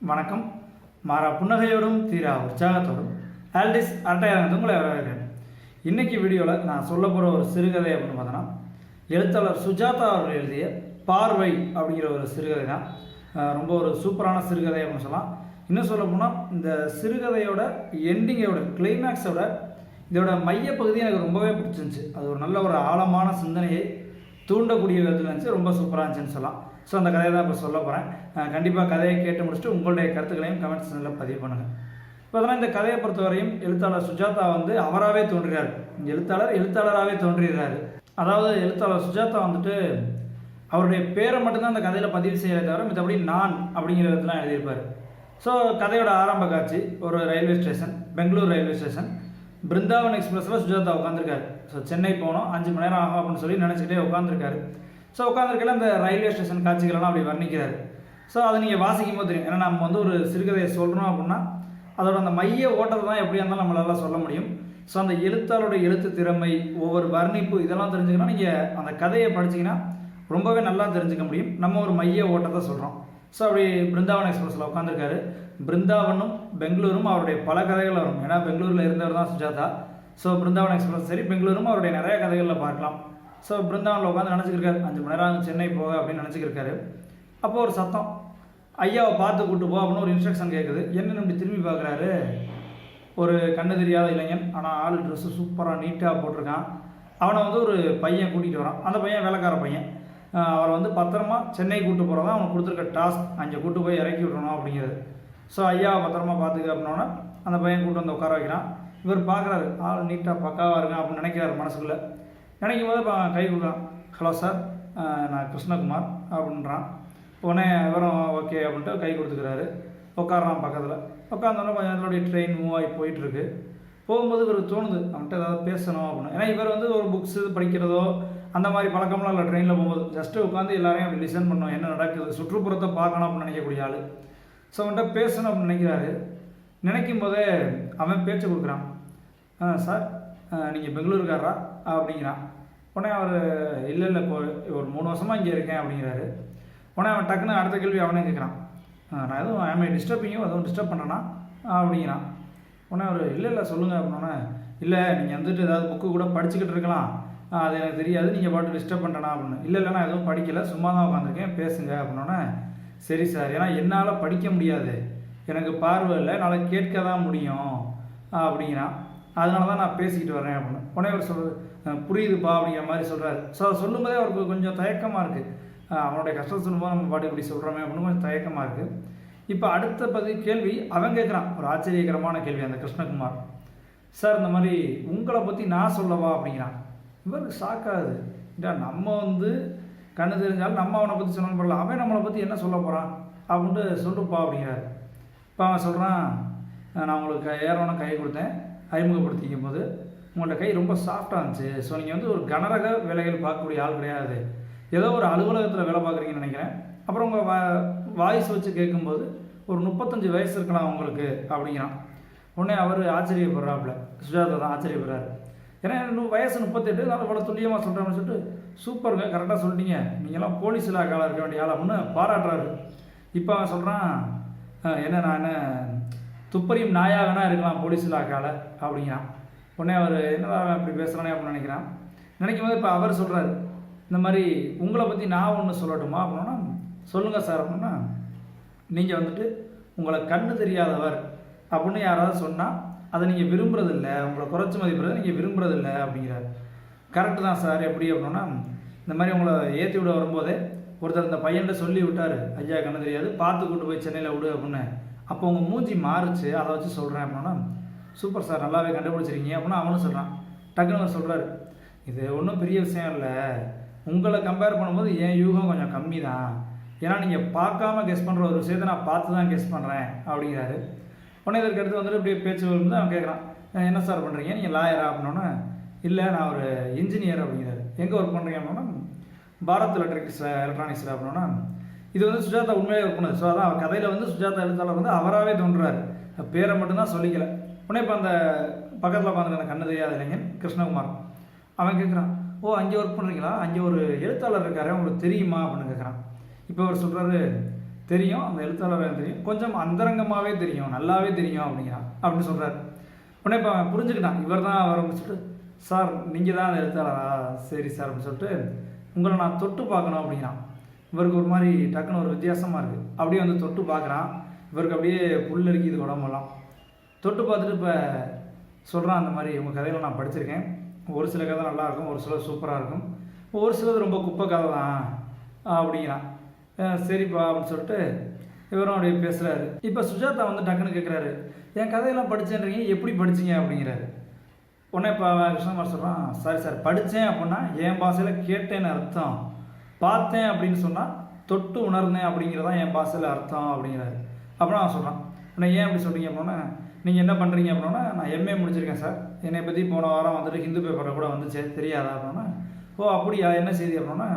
வணக்கம். மாறா புன்னகையோடும் தீரா உற்சாகத்தோடும் ஆல்டிஸ் அரட்டையாக உங்களை வரவேற்கிறேன். இன்றைக்கி வீடியோவில் நான் சொல்ல போகிற ஒரு சிறுகதை அப்படின்னு பார்த்தோன்னா எழுத்தாளர் சுஜாதா அவர்கள் எழுதிய பார்வை அப்படிங்கிற ஒரு சிறுகதை தான் ரொம்ப ஒரு சூப்பரான சிறுகதை அப்படின்னு சொல்லலாம். இன்னும் சொல்ல போனால் இந்த சிறுகதையோட எண்டிங்கோட கிளைமேக்ஸோட இதோட மையப்பகுதி எனக்கு ரொம்பவே பிடிச்சிருந்துச்சு. அது ஒரு நல்ல ஒரு ஆழமான சிந்தனையை தூண்டக்கூடிய விதத்தில் இருந்துச்சு. ரொம்ப சூப்பராக இருந்துச்சுன்னு சொல்லலாம். ஸோ அந்த கதையை தான் இப்போ சொல்ல போகிறேன் கண்டிப்பாக கதையை கேட்டு முடிச்சுட்டு உங்களுடைய கருத்துக்களையும் கமெண்ட் செக்ஷனில் பதிவு பண்ணுங்கள் இப்போ அதனால் இந்த கதையை பொறுத்தவரையும் எழுத்தாளர் சுஜாதா வந்து அவராகவே தோன்றுகிறார். எழுத்தாளர் எழுத்தாளராகவே தோன்றுகிறார். அதாவது எழுத்தாளர் சுஜாதா வந்துட்டு அவருடைய பேரை மட்டும்தான் அந்த கதையில் பதிவு செய்யறதை தவிர மற்றபடி நான் அப்படிங்கிற விதத்தில் எழுதியிருப்பார். ஸோ கதையோட ஆரம்ப காட்சி ஒரு railway station Bengaluru railway station Brindavan எக்ஸ்பிரஸில் சுஜாதா உட்காந்துருக்காரு ஸோ சென்னை போனோம் அஞ்சு மணி நேரம் ஆகும் அப்படின்னு சொல்லி நினச்சிக்கிட்டே உட்காந்துருக்காரு ஸோ உட்காந்துருக்கல அந்த ரயில்வே ஸ்டேஷன் காட்சிகளெல்லாம் அப்படி வர்ணிக்கிறாரு. ஸோ அதை நீங்கள் வாசிக்கும் போது தெரியும். ஏன்னா நம்ம வந்து ஒரு சிறுகதையை சொல்கிறோம் அப்படின்னா அதோட அந்த மைய ஓட்டத்தை தான் எப்படியா இருந்தாலும் நம்மளால சொல்ல முடியும். ஸோ அந்த எழுத்தாளோட எழுத்து திறமை ஒவ்வொரு வர்ணிப்பு இதெல்லாம் தெரிஞ்சுக்கணும் நீங்கள் அந்த கதையை படிச்சீங்கன்னா ரொம்பவே நல்லா தெரிஞ்சுக்க முடியும். நம்ம ஒரு மைய ஓட்டத்தை சொல்கிறோம் ஸோ அப்படி பிருந்தாவன் எக்ஸ்பிரஸில் உட்காந்துருக்காரு பிருந்தாவனும் பெங்களூரும் அவருடைய பல கதைகள் வரும். ஏன்னா பெங்களூரில் இருந்தவர் தான் சுஜாதா. ஸோ பிருந்தாவன் எக்ஸ்பிரஸ் சரி பெங்களூரும் அவருடைய நிறைய கதைகளில் பார்க்கலாம். ஸோ பிருந்தாவனில் உட்காந்து நினச்சிக்கிருக்காரு. அஞ்சு மணி நேரம் ஆகும் சென்னை போக அப்படின்னு நினச்சிக்கிருக்காரு. அப்போ ஒரு சத்தம். ஐயாவை பார்த்து கூட்டு போ அப்படின்னு ஒரு இன்ஸ்ட்ரக்ஷன் கேட்குது என்னன்னு இப்படி திரும்பி பார்க்குறாரு? ஒரு கண்ணு தெரியாத இளைஞன். ஆனால் ஆள் ட்ரெஸ்ஸு சூப்பராக நீட்டாக போட்டிருக்கான். அவனை வந்து ஒரு பையன் கூட்டிகிட்டு வரான். அந்த பையன் வேலைக்கார பையன். அவரை வந்து பத்திரமா சென்னை கூட்டு போகிறதா அவனுக்கு கொடுத்துருக்க டாஸ்க் அங்கே கூட்டு போய் இறக்கி விடணும் அப்படிங்கிறது. ஸோ ஐயாவை பத்திரமா பார்த்துக்க அப்படின்னோடனே அந்த பையன் கூட்டு வந்து உட்கார வைக்கிறான். இவர் பார்க்குறாரு ஆள் நீட்டாக பக்காவாக இருக்கான் அப்படின்னு நினைக்கிறாரு மனசுக்குள்ளே. நினைக்கும் போது இப்போ கை கொடுக்குறான். ஹலோ சார் நான் கிருஷ்ணகுமார் அப்படின்றான். உடனே விவரம் ஓகே அப்படின்ட்டு கை கொடுத்துக்கிறாரு. உட்காடுறான் பக்கத்தில். உட்காந்தோடனே கொஞ்சம் நேரத்தோடைய ட்ரெயின் மூவ் ஆகி போயிட்டுருக்கு. போகும்போது இவருக்கு தோணுது அவன்கிட்ட ஏதாவது பேசணும் அப்படின்னு. ஏன்னா இவர் வந்து ஒரு புக்ஸு படிக்கிறதோ அந்த மாதிரி பழக்கம்லாம் இல்லை ட்ரெயினில் போகும்போது. ஜஸ்ட்டு உட்காந்து எல்லாரையும் அப்படி லிசன் பண்ணணும். என்ன நடக்குது சுற்றுப்புறத்தை பார்க்கணும் அப்படின்னு நினைக்கக்கூடிய ஆள். ஸோ அவன்கிட்ட பேசணும் அப்படின்னு நினைக்கிறாரு. நினைக்கும் போதே அவன் பேச்சு கொடுக்குறான். ஆ சார் நீங்கள் பெங்களூருக்காரரா? அப்படிங்கிறான். உடனே அவர் இல்லை இல்லை இப்போ ஒரு மூணு வருஷமாக இங்கே இருக்கேன் அப்படிங்கிறாரு. உடனே அவன் டக்குன்னு அடுத்த கேள்வி அவனே கேட்குறான். நான் எதுவும் ஐ டிஸ்டர்பிங்கும் எதுவும் டிஸ்டர்ப் பண்ணனா? அப்படிங்கிறான். உடனே அவர் இல்லை இல்லை சொல்லுங்கள் அப்படின்னோடனே இல்லை நீங்கள் வந்துட்டு ஏதாவது புக்கு கூட படிச்சுக்கிட்டு இருக்கலாம். அது எனக்கு தெரியாது நீங்கள் பாட்டு டிஸ்டர்ப் பண்ணனா? அப்படின்னு. இல்லை இல்லை நான் எதுவும் படிக்கலை சும்மா தான் உட்காந்துருக்கேன் பேசுங்க அப்படின்னோடனே சரி சார். ஏன்னா என்னால் படிக்க முடியாது. எனக்கு பார்வை இல்லை என்னால் கேட்க தான் முடியும் அப்படிங்கிறான். அதனால தான் நான் பேசிக்கிட்டு வரேன் அப்படின்னு. உடனே அவர் சொல்கிறது புரியுதுப்பா அப்படிங்கிற மாதிரி சொல்கிறாரு ஸோ அதை சொல்லும்போதே அவருக்கு கொஞ்சம் தயக்கமாக இருக்குது அவனுடைய கஷ்டத்தை சொல்லும்போது நம்ம பாட்டு இப்படி சொல்கிறோமே அப்படின்னு கொஞ்சம் தயக்கமாக இருக்குது இப்போ அடுத்த பதி கேள்வி அவன் கேட்குறான் ஒரு ஆச்சரியகரமான கேள்வி அந்த கிருஷ்ணகுமார். சார் இந்த மாதிரி உங்களை பற்றி நான் சொல்லவா? அப்படிங்கிறான். இவருக்கு ஷாக்காகுது இதா நம்ம வந்து கண்ணு தெரிஞ்சாலும் நம்ம அவனை பற்றி சொல்லணும் பரவாயில்ல அவன் நம்மளை பற்றி என்ன சொல்ல போகிறான் அப்படின்ட்டு சொல்லுப்பா அப்படிங்கிறாரு. இப்போ அவன் சொல்கிறான் நான் உங்களுக்கு ஏறவனை கை கொடுத்தேன். அறிமுகப்படுத்திக்கும் போது உங்களோட கை ரொம்ப சாஃப்டாக இருந்துச்சு. ஸோ நீங்கள் வந்து ஒரு கனரக வேலைகள் பார்க்கக்கூடிய ஆள் கிடையாது. ஏதோ ஒரு அலுவலகத்தில் வேலை பார்க்குறீங்கன்னு நினைக்கிறேன். அப்புறம் உங்கள் வா வாய்ஸ் வச்சு கேட்கும்போது ஒரு முப்பத்தஞ்சு வயசு இருக்கலாம் உங்களுக்கு அப்படிங்கிறான். உடனே அவர் ஆச்சரியப்படுறாப்புல. சுஜாதா தான் ஆச்சரியப்படுறாரு. ஏன்னா இன்னும் வயசு முப்பத்தெட்டு நான் இவ்வளோ துல்லியமாக சொல்கிறேன்னு சொல்லிட்டு சூப்பருங்க கரெக்டாக சொல்லிட்டீங்க. நீங்களாம் போலீஸ் இலாக்காவில் இருக்க வேண்டிய ஆள்? அப்படின்னு பாராட்டுறாரு. இப்போ அவன் சொல்கிறான் என்ன நான் என்ன துப்பறியும் நாயாக வேணா இருக்கலாம் போலீஸ் இலாக்காவில் அப்படிங்கிறான். உடனே அவர் என்னடா அப்படி இப்படி பேசுகிறானே அப்படின்னு நினைக்கிறான். நினைக்கும் போது இப்போ அவர் சொல்கிறாரு இந்த மாதிரி உங்களை பற்றி நான் ஒன்று சொல்லட்டுமா? அப்படின்னா சொல்லுங்கள் சார் அப்படின்னா நீங்கள் வந்துட்டு உங்களை கண்ணு தெரியாதவர் அப்படின்னு யாராவது சொன்னால் அதை நீங்கள் விரும்புறதில்ல. உங்களை குறைச்சி மதிப்பிடுறதை நீங்கள் விரும்புறதில்ல அப்படிங்கிறார். கரெக்டு தான் சார். எப்படி? அப்படின்னா இந்த மாதிரி உங்களை ஏற்றி விட வரும்போதே ஒருத்தர் இந்த பையன்கிட்ட சொல்லி விட்டார். ஐயா கண்ணு தெரியாது. பார்த்து கொண்டு போய் சென்னையில் விடு அப்படின்னு. அப்போ உங்கள் மூஞ்சி மாறுச்சு. அதை வச்சு சொல்கிறேன் அப்படின்னா சூப்பர் சார் நல்லாவே கண்டுபிடிச்சிருக்கீங்க. அப்படின்னு அவனும் சொல்கிறான் டக்குன்னு அவர் சொல்கிறாரு இது ஒன்றும் பெரிய விஷயம் இல்லை. உங்களை கம்பேர் பண்ணும்போது என் யூகம் கொஞ்சம் கம்மி தான் ஏன்னா நீங்கள் பார்க்காம கெஸ் பண்ணுற ஒரு விஷயத்தை நான் பார்த்து தான் கெஸ் பண்ணுறேன் அப்படிங்கிறாரு. உடனே இதற்கு அடுத்து வந்துட்டு இப்படியே பேச்சு வரும்போது அவன் கேட்குறான் என்ன சார் பண்ணுறீங்க நீங்கள் லாயரா அப்படின்னோடனே இல்லை நான் ஒரு இன்ஜினியர் அப்படிங்கிறாரு. எங்கே ஒர்க் பண்ணுறீங்க அப்படின்னா பாரத் எலக்ட்ரிக்ஸ் எலக்ட்ரானிக்ஸில் அப்படின்னா இது வந்து சுஜாதா உண்மையாக ஒர்க் பண்ணுது ஸோ அதான் அவர் கதையில் வந்து சுஜாதா எழுத்தாளர் வந்து அவராகவே தோன்றுறாரு. பேரை மட்டும்தான் சொல்லிக்கல. உடனே இப்போ அந்த பக்கத்தில் உட்காந்துருக்க அந்த கண்ணு தெரியாத இளைஞன் கிருஷ்ணகுமார். அவன் கேட்குறான் ஓ அங்கே ஒர்க் பண்ணுறீங்களா அங்கே ஒரு எழுத்தாளர் இருக்காரு உங்களுக்கு தெரியுமா? அப்படின்னு கேட்குறான் இப்போ அவர் சொல்கிறாரு தெரியும் அந்த எழுத்தாளர் தெரியும். கொஞ்சம் அந்தரங்கமாகவே தெரியும் நல்லாவே தெரியும் அப்படிங்கிறான். அப்படின்னு சொல்கிறார் உடனே இப்போ அவன் புரிஞ்சுக்கிட்டான் இவர் தான் ஆரம்பிச்சுட்டு சார் நீங்கள் தான் அந்த எழுத்தாளரா? சரி சார் அப்படின்னு சொல்லிட்டு உங்களை நான் தொட்டு பார்க்கணும் அப்படிங்கிறான். இவருக்கு ஒரு மாதிரி டக்குன்னு ஒரு வித்தியாசமாக இருக்குது அப்படியே வந்து தொட்டு பார்க்குறான். இவருக்கு அப்படியே புல் அரிக்குது உடம்பெல்லாம். தொட்டு பார்த்துட்டு இப்போ சொல்கிறான் அந்த மாதிரி உங்கள் கதையில் நான் படிச்சிருக்கேன். ஒரு சில கதை நல்லாயிருக்கும் ஒரு சில சூப்பராக இருக்கும். ஒரு சிலது ரொம்ப குப்பை கதை தான் அப்படிங்கிறான். சரிப்பா அப்படின்னு சொல்லிட்டு இவரும் அப்படியே பேசுகிறாரு இப்போ சுஜாதா வந்து டக்குன்னு கேட்குறாரு என் கதையெல்லாம் படித்தேன்றீங்க எப்படி படிச்சீங்க? அப்படிங்கிறாரு. உடனே இப்போ கிருஷ்ணகுமார் சொல்கிறான் சாரி சார் படித்தேன் அப்படின்னா என் பாஷையில் கேட்டேன்னு அர்த்தம். பார்த்தேன் அப்படின்னு சொன்னால் தொட்டு உணர்ந்தேன் அப்படிங்கிறதான் என் பாஷையில் அர்த்தம் அப்படிங்கிறாரு. அப்புறம் அவன் சொல்கிறான் உடனே ஏன் அப்படி சொல்கிறீங்க அப்படின்னா நீங்கள் என்ன பண்ணுறீங்க அப்படின்னா நான் எம்ஏ முடிச்சிருக்கேன் சார். என்னை பற்றி போன வாரம் வந்துட்டு ஹிந்து பேப்பரில் கூட வந்துச்சு. தெரியாதா அப்படின்னா ஓ அப்படியா? என்ன செய்தி அப்படின்னா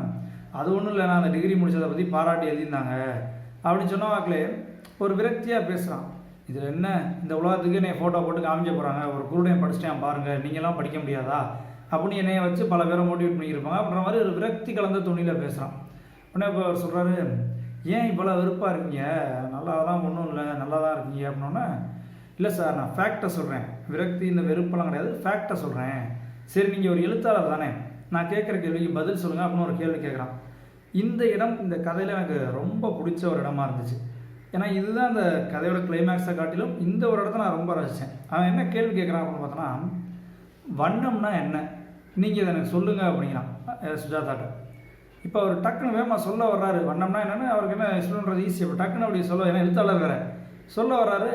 அது ஒன்றும் இல்லை நான் அந்த டிகிரி முடித்ததை பற்றி பாராட்டி எழுதியிருந்தாங்க. அப்படின்னு சொன்ன வாக்கிலே ஒரு விரக்தியாக பேசுகிறான் இதில் என்ன? இந்த உலகத்துக்கு என்னை ஃபோட்டோ போட்டு காமிக்க போகிறாங்க ஒரு குருடையன் படிச்சிட்டேன் பாருங்கள் நீங்களாம் படிக்க முடியாதா? அப்படின்னு என்னைய வச்சு பல பேரை மோட்டிவேட் பண்ணியிருப்பாங்க அப்படின்ற மாதிரி ஒரு விரக்தி கலந்த துணியில் பேசுகிறான் உடனே இப்போ அவர் சொல்கிறாரு ஏன் இவ்வளோ வெறுப்பாக இருக்கீங்க? நல்லா தான் ஒன்றும் இல்லை நல்லா தான் இருக்கீங்க? அப்படின்னோடனே இல்லை சார் நான் ஃபேக்டை சொல்கிறேன் விரக்தி இந்த வெறுப்பெல்லாம் கிடையாது. ஃபேக்டை சொல்கிறேன் சரி நீங்கள் ஒரு எழுத்தாளர் தானே. நான் கேட்குற கேள்விக்கு பதில் சொல்லுங்கள் அப்படின்னு ஒரு கேள்வி கேட்குறான். இந்த இடம் இந்த கதையில் எனக்கு ரொம்ப பிடிச்ச ஒரு இடமா இருந்துச்சு. ஏன்னா இதுதான் அந்த கதையோட கிளைமேக்ஸை காட்டிலும் இந்த ஒரு இடத்த நான் ரொம்ப ரசித்தேன் அவன் என்ன கேள்வி கேட்குறான் அப்படின்னு பார்த்தோன்னா வண்ணம்னா என்ன? நீங்கள் இதை எனக்கு சொல்லுங்கள் அப்படிங்கிறான் சுஜாதாட்ட இப்போ அவர் டக்குன்னு வேகமாக சொல்ல வர்றாரு. வண்ணம்னா என்னென்னு? அவருக்கு என்ன சொல்லுன்றது ஈஸி இப்போ டக்குன்னு அப்படி சொல்ல ஏன்னா எழுத்தாளர் வேறு. சொல்ல வர்றாரு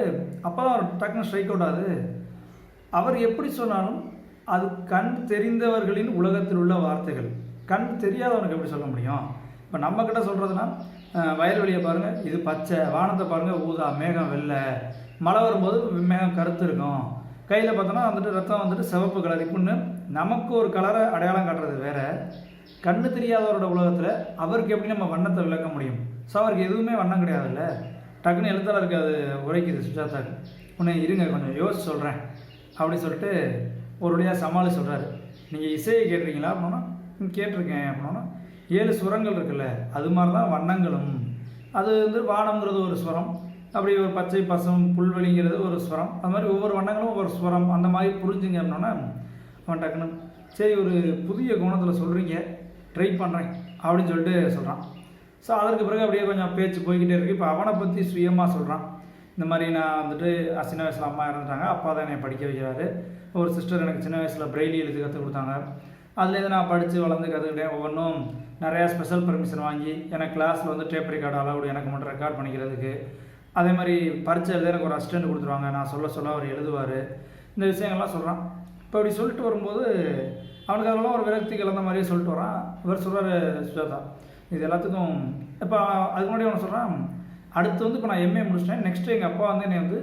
அப்போ தான் டக்குன்னு ஸ்ட்ரைக் அவுட் ஆகுது. அவர் எப்படி சொன்னாலும் அது கண் தெரிந்தவர்களின் உலகத்தில் உள்ள வார்த்தைகள். கண் தெரியாதவனுக்கு எப்படி சொல்ல முடியும்? இப்போ நம்மக்கிட்ட சொல்கிறதுனா வயல்வெளியை பாருங்கள் இது பச்சை வானத்தை பாருங்கள் ஊதா மேகம் வெள்ளை. மழை வரும்போது மேகம் கருத்து இருக்கும். கையில் பார்த்தோன்னா வந்துட்டு ரத்தம் வந்துட்டு சிவப்பு கலர் இப்படின்னு நமக்கு ஒரு கலரை அடையாளம் காட்டுறது வேறு. கண்ணு தெரியாதவரோட உலகத்தில் அவருக்கு எப்படி நம்ம வண்ணத்தை விளக்க முடியும்? ஸோ அவருக்கு எதுவுமே வண்ணம் கிடையாதுல்ல. டக்குன்னு எழுத்தாளருக்கு அது உரைக்குது சுஜாதாக்கு உன்னை இருங்க கொஞ்சம் யோசிச்சு சொல்கிறேன் அப்படி சொல்லிட்டு ஒரு வழியாக சமாளி சொல்கிறாரு நீங்கள் இசையை கேட்டிருக்கீங்களா அப்படின்னா கேட்டிருக்கேன் அப்படின்னா ஏழு சுரங்கள் இருக்குல்ல அது மாதிரி தான் வண்ணங்களும். அது வந்து வானம்ங்கிறது ஒரு ஸ்வரம் அப்படி ஒரு பச்சை பசம் புல்வெளிங்கிறது ஒரு ஸ்வரம் அது மாதிரி ஒவ்வொரு வண்ணங்களும் ஒவ்வொரு ஸ்வரம் அந்த மாதிரி புரிஞ்சுங்க அப்படின்னா அவன் டக்குன்னு சரி ஒரு புதிய கோணத்தில் சொல்கிறீங்க ட்ரை பண்ணுறேன் அப்படின்னு சொல்லிட்டு சொல்கிறான் ஸோ அதற்கு பிறகு அப்படியே கொஞ்சம் பேச்சு போய்கிட்டே இருக்கு. இப்போ அவனை பற்றி சுயமாக சொல்கிறான் இந்த மாதிரி நான் வந்துட்டு சின்ன வயசில் அம்மா இறந்துட்டாங்க. அப்பா தான் என்னை படிக்க வைக்கிறாரு. ஒரு சிஸ்டர் எனக்கு சின்ன வயசில் பிரெய்லி எழுதி கற்றுக் கொடுத்தாங்க. அதுலேருந்து நான் படித்து வளர்ந்து கற்றுக்கிட்டேன் ஒவ்வொன்றும் நிறையா ஸ்பெஷல் பர்மிஷன் வாங்கி எனக்கு கிளாஸில் வந்து டேப் ரெக்கார்டு அலவுடு எனக்கு மட்டும் ரெக்கார்ட் பண்ணிக்கிறதுக்கு. அதே மாதிரி பரிச்சை எழுத எனக்கு ஒரு அசிஸ்டண்ட் கொடுத்துருவாங்க. நான் சொல்ல சொல்ல அவர் எழுதுவார். இந்த விஷயங்கள்லாம் சொல்கிறான் இப்போ இப்படி சொல்லிட்டு வரும்போது அவனுக்கு அதெல்லாம் ஒரு விரக்தி கலந்த மாதிரியே சொல்லிட்டு வரான் இவர் சொல்கிறார் சுஜாதா இது எல்லாத்துக்கும் இப்போ அதுக்கு முன்னாடி ஒன்று சொல்கிறான் அடுத்து வந்து இப்போ நான் எம்ஏ முடிச்சிட்டேன். நெக்ஸ்ட்டு எங்கள் அப்பா வந்து என்னை வந்து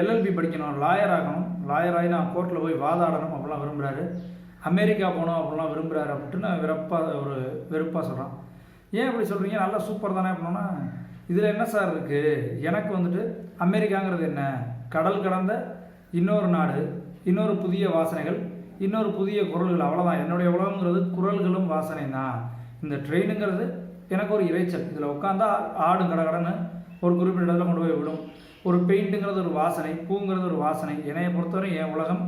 எல்எல்பி படிக்கணும் லாயர் ஆகணும். லாயர் ஆகி நான் கோர்ட்டில் போய் வாதாடணும் அப்படிலாம் விரும்புகிறாரு அமெரிக்கா போகணும் அப்படிலாம் விரும்புகிறாரு அப்படின்ட்டு நான் வெறுப்பாக ஒரு வெறுப்பாக சொல்கிறான் ஏன் இப்படி சொல்கிறீங்க நல்லா சூப்பர் தானே அப்படின்னா இதில் என்ன சார் இருக்குது எனக்கு வந்துட்டு அமெரிக்காங்கிறது என்ன? கடல் கடந்த இன்னொரு நாடு இன்னொரு புதிய வாசனைகள் இன்னொரு புதிய குரல்கள் அவ்வளோதான் என்னுடைய உலகங்கிறது குரல்களும் வாசனை தான். இந்த ட்ரெயினுங்கிறது எனக்கு ஒரு இறைச்சல் இதில் உட்காந்தா ஆடு கடகடன்னு ஒரு குறிப்பிட்ட இடத்துல கொண்டு போய் விடும். ஒரு பெயிண்ட்டுங்கிறது ஒரு வாசனை பூங்கிறது ஒரு வாசனை. என்னையை பொறுத்தவரை என் உலகம்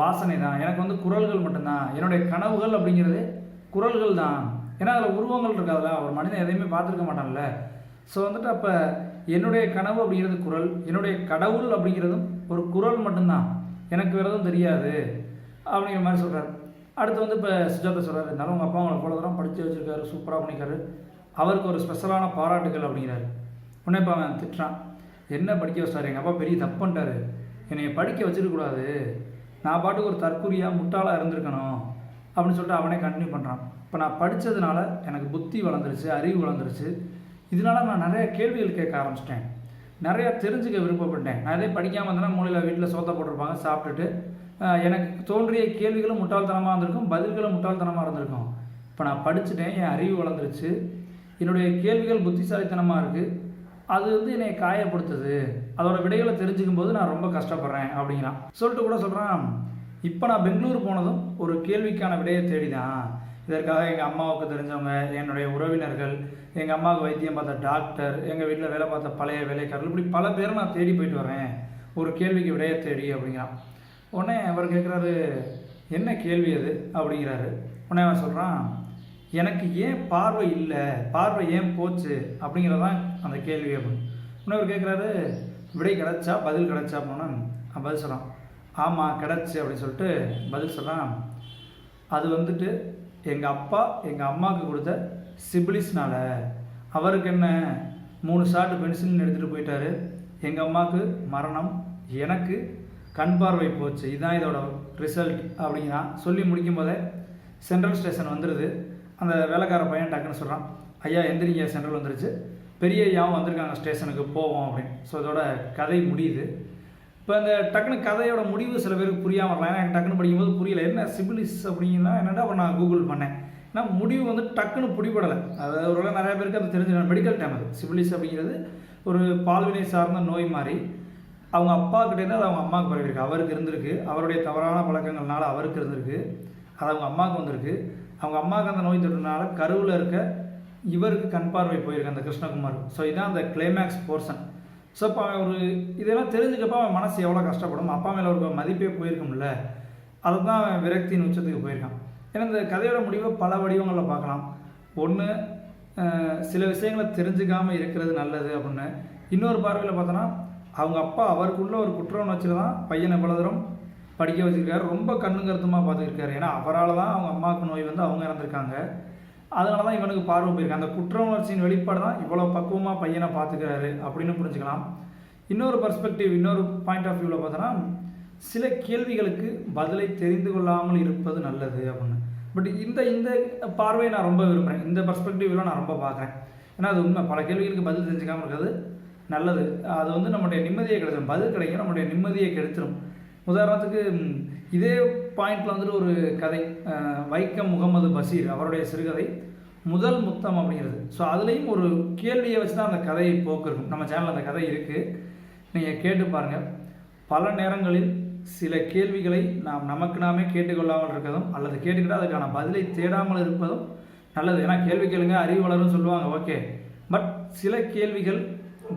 வாசனை தான். எனக்கு வந்து குரல்கள் மட்டும்தான். என்னுடைய கனவுகள் அப்படிங்கிறது குரல்கள் தான். ஏன்னா அதில் உருவங்கள் இருக்காதுல்ல. ஒரு மனிதன் எதையுமே பார்த்துருக்க மாட்டான்ல. ஸோ வந்துட்டு அப்போ என்னுடைய கனவு அப்படிங்கிறது குரல் என்னுடைய கடவுள் அப்படிங்கிறதும் ஒரு குரல் மட்டும்தான். எனக்கு வேறு எதுவும் தெரியாது. அப்படிங்கிற மாதிரி சொல்கிறார் அடுத்து வந்து இப்போ சுஜாதா சொல்கிறாரு இருந்தாலும் உங்கள் அப்பா அவங்களை போல தூரம் படித்து வச்சுருக்காரு சூப்பராக பண்ணிக்காரு அவருக்கு ஒரு ஸ்பெஷலான பாராட்டுகள் அப்படிங்கிறாரு. உடனே இப்போ அவன் திட்டுறான். என்ன படிக்க வச்சார்? எங்கள் அப்பா பெரிய தப்பு பண்ணிட்டாரு. என்னை படிக்க வச்சிருக்கக்கூடாது நான் பாட்டுக்கு ஒரு தற்கூரியாக முட்டாளாக இருந்திருக்கணும். அப்படின்னு சொல்லிட்டு அவனே கண்டினியூ பண்ணுறான் இப்போ நான் படித்ததுனால எனக்கு புத்தி வளர்ந்துருச்சு அறிவு வளர்ந்துருச்சு. இதனால நான் நிறைய கேள்விகள் கேட்க ஆரம்பிச்சிட்டேன். நிறையா தெரிஞ்சுக்க விருப்பப்பட்டேன். நான் இதே படிக்காமல் இருந்தேன்னா மூலையில் வீட்டில் சோத்த போட்டிருப்பாங்க சாப்பிட்டுட்டு எனக்கு தோன்றிய கேள்விகளும் முட்டாள்தனமாக இருந்திருக்கும் பதில்களும் முட்டாள்தனமாக இருந்திருக்கும். இப்போ நான் படிச்சுட்டேன் என் அறிவு வளர்ந்துருச்சு. என்னுடைய கேள்விகள் புத்திசாலித்தனமாக இருக்குது அது வந்து என்னை காயப்படுத்துது. அதோட விடைகளை தெரிஞ்சுக்கும் போது நான் ரொம்ப கஷ்டப்படுறேன் அப்படிங்கிறான். சொல்லிட்டு கூட சொல்கிறான் இப்போ நான் பெங்களூர் போனதும் ஒரு கேள்விக்கான விடையை தேடி தான் இதற்காக எங்கள் அம்மாவுக்கு தெரிஞ்சவங்க என்னுடைய உறவினர்கள் எங்கள் அம்மாவுக்கு வைத்தியம் பார்த்த டாக்டர் எங்கள் வீட்டில் வேலை பார்த்த பழைய வேலைக்காரர்கள் இப்படி பல பேரை நான் தேடி போயிட்டு வரேன். ஒரு கேள்விக்கு விடையை தேடி அப்படிங்கிறான். உடனே அவர் கேட்குறாரு என்ன கேள்வி அது? அப்படிங்கிறாரு. உடனே அவன் சொல்கிறான் எனக்கு ஏன் பார்வை இல்லை? பார்வை ஏன் போச்சு? அப்படிங்கிறதான் அந்த கேள்வி அப்படின்னு. உடனே அவர் கேட்குறாரு விடை கிடச்சா பதில் கிடச்சா? அப்படின்னா அவன் பதில் சொல்கிறான் ஆமாம் கிடச்சி அப்படின்னு சொல்லிட்டு பதில் சொல்கிறான் அது வந்துட்டு எங்கள் அப்பா எங்கள் அம்மாவுக்கு கொடுத்த சிபிலிஸ்னால. அவருக்கு என்ன? மூணு ஷாட்டு பென்சில் எடுத்துகிட்டு போயிட்டாரு. எங்கள் அம்மாவுக்கு மரணம் எனக்கு கண் பார்வை போச்சு. இதுதான் இதோட ரிசல்ட் அப்படிங்கிறான் சொல்லி முடிக்கும் போதே சென்ட்ரல் ஸ்டேஷன் வந்துடுது அந்த வேலைக்கார பையன் டக்குன்னு சொல்கிறான் ஐயா எந்திரிங்க சென்ட்ரல் வந்துருச்சு. பெரிய ஐயாவும் வந்திருக்காங்க ஸ்டேஷனுக்கு போவோம் அப்படின்னு. ஸோ இதோட கதை முடியுது. இப்போ அந்த டக்குனு கதையோட முடிவு சில பேருக்கு புரியாமல் வரலாம் ஏன்னா எனக்கு டக்குன்னு படிக்கும்போது புரியல. என்ன சிபிலிஸ் அப்படின்னா என்னடா அப்புறம் நான் கூகுள் பண்ணேன். ஏன்னா முடிவு வந்து டக்குன்னு பிடிபடலை. அதாவது ஒரு நிறைய பேருக்கு அது தெரிஞ்ச மெடிக்கல் டைம் அது. சிபிலிஸ் அப்படிங்கிறது ஒரு பால்வினை சார்ந்த நோய் மாதிரி. அவங்க அப்பா கிட்டேருந்து அது அவங்க அம்மாவுக்கு பரவிருக்கு அவருக்கு இருந்திருக்கு. அவருடைய தவறான பழக்கங்கள்னால அவருக்கு இருந்திருக்கு. அது அவங்க அம்மாவுக்கு வந்திருக்கு. அவங்க அம்மாவுக்கு அந்த நோய் தொற்றுனால கருவில் இருக்க இவருக்கு கண் பார்வை போயிருக்கு அந்த கிருஷ்ணகுமார். ஸோ இதான் அந்த கிளைமேக்ஸ் போர்ஷன் ஸோ இப்போ அவன் ஒரு இதெல்லாம் தெரிஞ்சுக்கப்போ அவன் மனசு எவ்வளோ கஷ்டப்படும்? அப்பா மேலே ஒரு மதிப்பே போயிருக்கும்ல. அதை தான் அவன் விரக்தியின் உச்சத்துக்கு போயிருக்கான். ஏன்னா இந்த கதையோட முடிவை பல வடிவங்களில் பார்க்கலாம். ஒன்று சில விஷயங்களை தெரிஞ்சுக்காமல் இருக்கிறது நல்லது அப்படின்னு. இன்னொரு பார்வையில் பார்த்தோன்னா அவங்க அப்பா அவருக்குள்ள ஒரு குற்ற உணர்ச்சியில் தான் பையனை இவ்வளோ படிக்க வச்சுருக்காரு. ரொம்ப கண்ணு கருத்துமாக பார்த்துருக்காரு ஏன்னா அவரால் தான் அவங்க அம்மாவுக்கு நோய் வந்து அவங்க இறந்துருக்காங்க. அதனால தான் இவனுக்கு பார்வை போயிருக்கு. அந்த குற்ற உணர்ச்சியின் வெளிப்பாடு தான் இவ்வளோ பக்குவமாக பையனை பார்த்துக்கிறாரு அப்படின்னு புரிஞ்சுக்கலாம். இன்னொரு பர்ஸ்பெக்டிவ் இன்னொரு பாயிண்ட் ஆஃப் வியூவில் பார்த்தோன்னா சில கேள்விகளுக்கு பதிலை தெரிந்து கொள்ளாமல் இருப்பது நல்லது அப்படின்னு. பட் இந்த இந்த பார்வையை நான் ரொம்ப விரும்புகிறேன் இந்த பர்ஸ்பெக்டிவ்லாம் நான் ரொம்ப பார்க்குறேன். ஏன்னா அது உண்மை. பல கேள்விகளுக்கு பதில் தெரிஞ்சுக்காமல் இருக்காது நல்லது. அது வந்து நம்முடைய நிம்மதியை கிடைச்சிடும் பதில் கிடைக்கும் நம்முடைய நிம்மதியை கெடுத்துடும் உதாரணத்துக்கு இதே பாயிண்டில் வந்துட்டு ஒரு கதை. வைக்கம் முகமது பஷீர் அவருடைய சிறுகதை முதல் முத்தம் அப்படிங்கிறது. ஸோ அதுலேயும் ஒரு கேள்வியை வச்சு தான் அந்த கதையை போக்கு இருக்கும் நம்ம சேனலில் அந்த கதை இருக்குது நீங்கள் கேட்டு பாருங்கள் பல நேரங்களில் சில கேள்விகளை நாம் நமக்கு நாமே கேட்டுக்கொள்ளாமல் இருக்கிறதும் அல்லது கேட்டுக்கிட்டால் அதுக்கான பதிலை தேடாமல் இருப்பதும் நல்லது. ஏன்னா கேள்வி கேளுங்க அறிவு வளரும் சொல்லுவாங்க. ஓகே பட் சில கேள்விகள்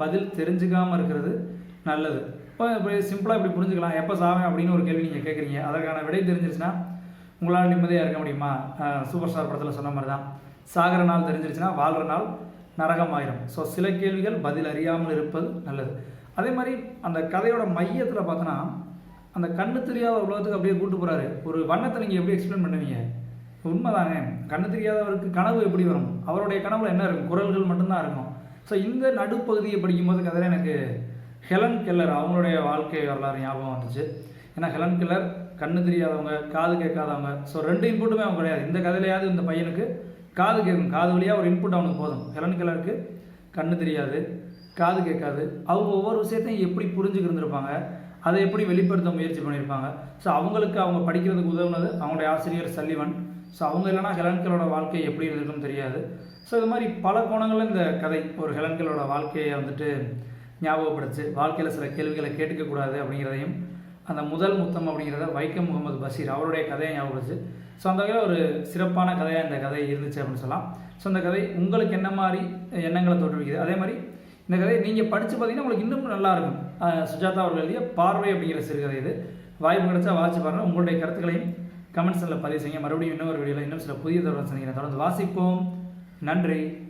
பதில் தெரிஞ்சுக்காமல் இருக்கிறது நல்லது. இப்போ இப்படி சிம்பிளாக இப்படி புரிஞ்சுக்கலாம். எப்போ சாவேன் அப்படின்னு ஒரு கேள்வி நீங்கள் கேட்குறீங்க அதற்கான விடை தெரிஞ்சிருச்சுன்னா உங்களால் நிம்மதியாக இருக்க முடியுமா? சூப்பர் ஸ்டார் படத்தில் சொன்ன மாதிரி தான் சாகிற நாள் தெரிஞ்சிருச்சுன்னா வாழ்கிற நாள் நரகம் ஆயிரும் ஸோ சில கேள்விகள் பதில் அறியாமல் இருப்பது நல்லது. அதே மாதிரி அந்த கதையோட மையத்தில் பார்த்தோன்னா அந்த கண்ணு தெரியாத உலகத்துக்கு அப்படியே கூட்டு போகிறாரு ஒரு வண்ணத்தை நீங்கள் எப்படி எக்ஸ்பிளைன் பண்ணுவீங்க? உண்மைதாங்க கண்ணு தெரியாதவருக்கு கனவு எப்படி வரும்? அவருடைய கனவுல என்ன இருக்கும்? குரல்கள் மட்டும்தான் இருக்கும். ஸோ இந்த நடுப்பகுதியை படிக்கும்போது கதையில் எனக்கு ஹெலன் கெல்லர் அவங்களுடைய வாழ்க்கை வரலாறு ஞாபகம் வந்துச்சு. ஏன்னா ஹெலன் கெல்லர் கண்ணு தெரியாதவங்க காது கேட்காதவங்க ஸோ ரெண்டு இன்புட்டுமே அவங்க கிடையாது. இந்த கதையிலையாவது இந்த பையனுக்கு காது கேட்கும் காது வழியாக ஒரு இன்புட் அவனுக்கு போதும். ஹெலன் கெல்லருக்கு கண்ணு தெரியாது காது கேட்காது. அவங்க ஒவ்வொரு விஷயத்தையும் எப்படி புரிஞ்சுக்கிருந்துருப்பாங்க அதை எப்படி வெளிப்படுத்த முயற்சி பண்ணியிருப்பாங்க. ஸோ அவங்களுக்கு அவங்க படிக்கிறதுக்கு உதவுனது அவங்களுடைய ஆசிரியர் சல்லிவன். ஸோ அவங்க இல்லைனா ஹெலன்களோட வாழ்க்கை எப்படி இருந்திருக்குன்னு தெரியாது. ஸோ இது மாதிரி பல கோணங்களில் இந்த கதை ஒரு ஹெலன்களோட வாழ்க்கையை வந்துட்டு ஞாபகப்படுத்து வாழ்க்கையில் சில கேள்விகளை கேட்டுக்கக்கூடாது அப்படிங்கிறதையும் அந்த முதல் முத்தம் அப்படிங்கிறத வைக்கம் முகமது பஷீர் அவருடைய கதையை ஞாபகப்படுத்து ஸோ அந்த வகையில் ஒரு சிறப்பான கதையாக இந்த கதை இருந்துச்சு அப்படின்னு சொல்லலாம். ஸோ அந்த கதை உங்களுக்கு என்ன மாதிரி எண்ணங்களை தோற்றுவிக்குது? அதே மாதிரி இந்த கதையை நீங்கள் படித்து பார்த்தீங்கன்னா உங்களுக்கு இன்னும் நல்லா இருக்கும். சுஜாதா அவர்கள் எழுதிய பார்வை அப்படிங்கிற சிறுகதை இது. வாய்ப்பு கிடைச்சா வாட்சி பாருங்கள் உங்களுடைய கருத்துக்களையும் கமெண்ட்ஸில் பதிவு செய்யுங்க. மறுபடியும் இன்னொரு வீடியோவில் இன்னும் சில புதிய தகவல் சந்திக்கிறேன். தொடர்ந்து வாசிப்போம். நன்றி.